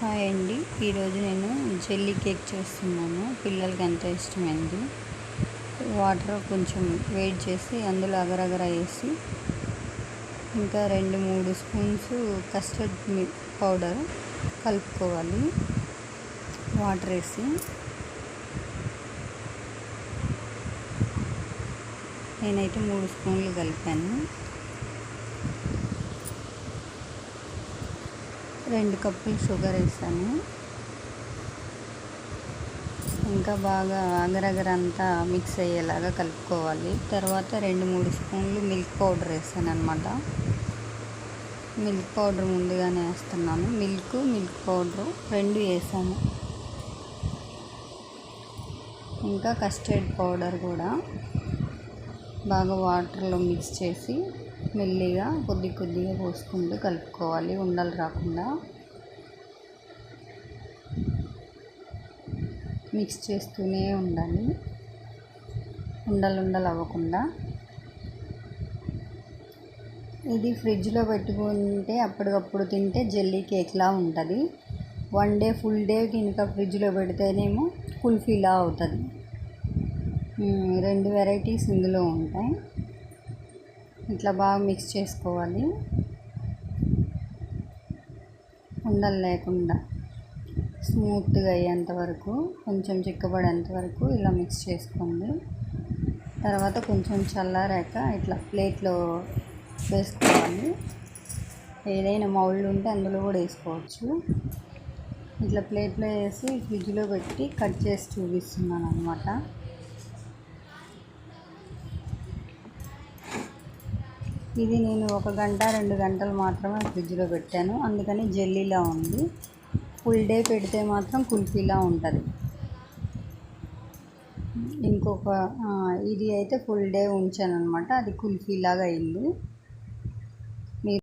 Hi అండి. ఈరోజు నేను జెల్లీ కేక్ చేస్తున్నాను. పిల్లలకి ఎంతో ఇష్టమైంది వాటర్ కొంచెం వేడి చేసి అందులో అగరగర వేసి ఇంకా రెండు మూడు స్పూన్స్ కస్టర్డ్ పౌడర్ కలుపుకోవాలి. వాటర్ వేసి నేనైతే మూడు స్పూన్లు కలిపాను. రెండు కప్పులు షుగర్ వేసాను. ఇంకా బాగా అగరగర అంతా మిక్స్ అయ్యేలాగా కలుపుకోవాలి. తర్వాత రెండు మూడు స్పూన్లు మిల్క్ పౌడర్ వేసాను అనమాట మిల్క్ పౌడర్ ముందుగానే వేస్తున్నాను. మిల్క్ మిల్క్ పౌడరు రెండు వేసాను. ఇంకా కస్టర్డ్ పౌడర్ కూడా. బాగా వాటర్లో మిక్స్ చేసి మెల్లిగా కొద్ది కొద్దిగా పోసుకుంటూ కలుపుకోవాలి. ఉండలు రాకుండా. మిక్స్ చేస్తూనే ఉండాలి. ఉండలు ఉండలు అవ్వకుండా. ఇది ఫ్రిడ్జ్లో పెట్టుకుంటే అప్పటికప్పుడు తింటే జెల్లీ కేక్లా ఉంటుంది. వన్ డే ఫుల్ డే కనుక ఫ్రిడ్జ్లో పెడితేనేమో కుల్ఫీలా అవుతుంది. రెండు వెరైటీస్ ఇందులో ఉంటాయి. ఇట్లా బాగా మిక్స్ చేసుకోవాలి. ఉండలు లేకుండా స్మూత్గా అయ్యేంత వరకు కొంచెం చిక్కబడేంత వరకు ఇలా మిక్స్ చేసుకోండి. తర్వాత కొంచెం చల్లారాక ఇట్లా ప్లేట్లో వేసుకోవాలి. ఏదైనా మౌల్డ్ ఉంటే అందులో కూడా వేసుకోవచ్చు. ఇట్లా ప్లేట్లో వేసి ఫ్రిడ్జ్లో పెట్టి కట్ చేసి చూపిస్తున్నాను అనమాట ఇది నేను ఒక గంట రెండు గంటలు మాత్రమే ఫ్రిడ్జ్లో పెట్టాను. అందుకని జెల్లీలా ఉంది. ఫుల్ డే పెడితే మాత్రం కుల్ఫీలా ఉంటుంది. ఇంకొక ఇది అయితే ఫుల్ డే ఉంచాను అనమాట అది కుల్ఫీలాగా అయింది.